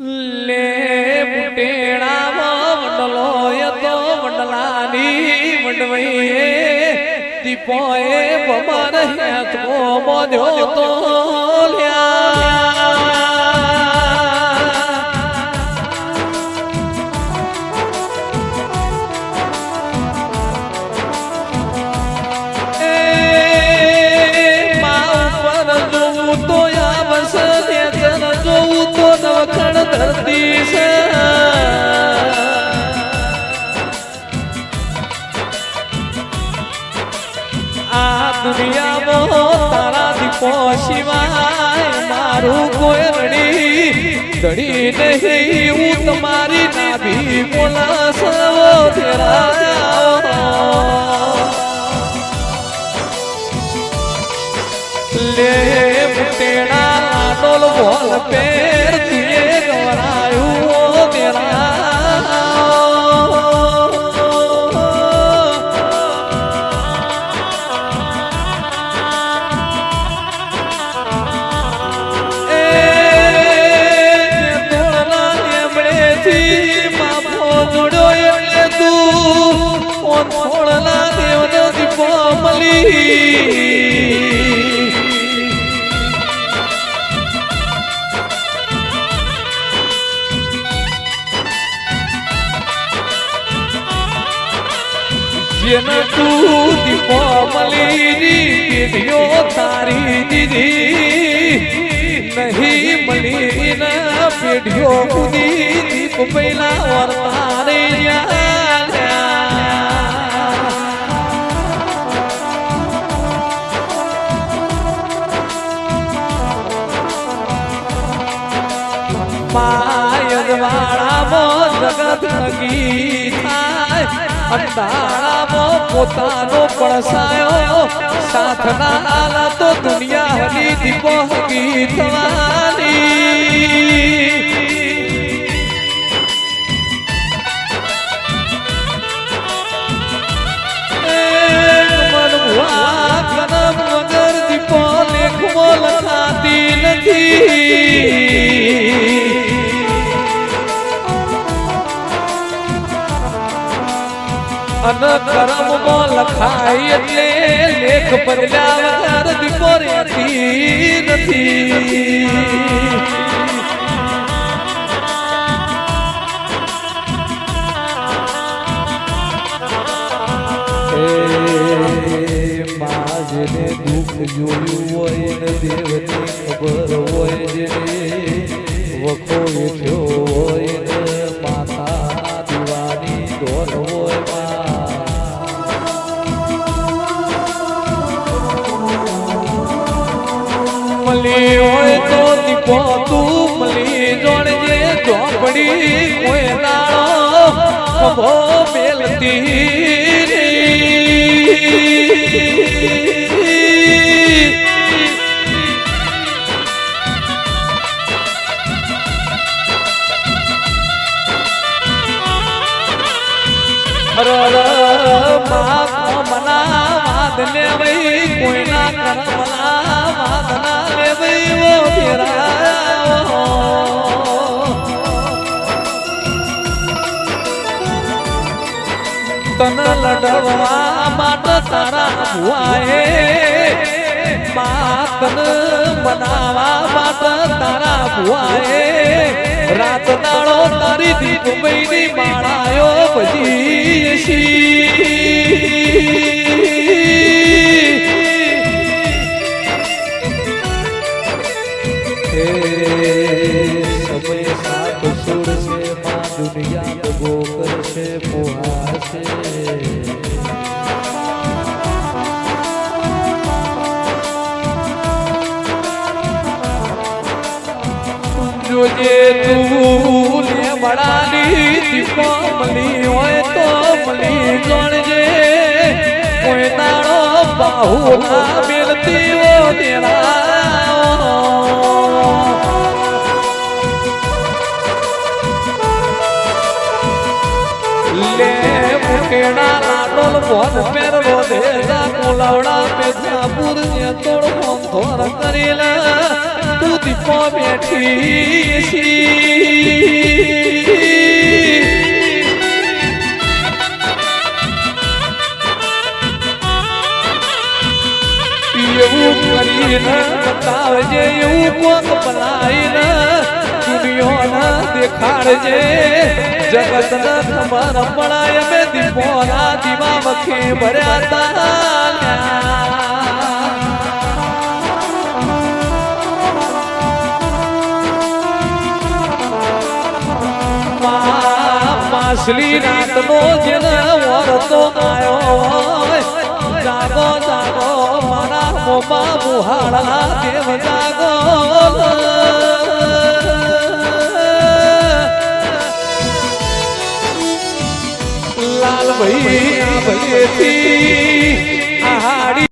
લે બુટેણા વડલો તો વડલાની વડવઈએ દીપોએ બમર હેતો મોદ્યો તો લ્યા. દીપો સિવાય મારું કોયરણી ધડી નહીં. હું તમારી નાભી બોલા સવો તેરા લે મુટેડા ડોલ બોલ પેર જેન તું દીપો મળી પેઢીઓ તારી દીધી નહીં મળી ને પેઢીઓ કુદી દીપ પહેલા વર્તારે માયદવાળામાં જગત નગી થાય. અંધારામાં પોતાનો પડસાયો સાથના આલા તો દુનિયાની દીપો હકી થવાની અન કરમમાં લખાય એટલે લેખ બદલ્યા વગર દીપો રહેતી નથી હોય ને દેવની ખબર હોય જેને થયો હોય મળી હોય તો દીપો તું મળી જોડજે ચોપડી હોય નાળો, ખભો મેલતી મના વાદ લેવઈ કોઈના કરમના. તન લડવા માટે તારા ભુઆએ માતન બનાવા માટે તારા ભુઆએ રાત દાડો તારી દીપ મૈની માળાયો ભજી જોજે તું વડાની મળી હોય તો મલી ગણજે. કોઈ તારો બાહુ ના મેલતી ઓ તેરા લે મુકેડા લાડોલ ભોન પેરવો દેજા કોલાવડા પેથાપુર ને તોડ ફોન ધોર કરેલા તું દીપો બેઠી છી. એવું કરીને બતાવજે એવું કોક ભલાઈને દુનિયોના દેખાડજે જગતના તમારા પડાય મેં દીપોના દીવા વખે ભર્યા તા માસલી રાતનો જેને વરતો આવ્યો જાગો જાગો મારા મોમાં બુહાડા દેવ જાગો?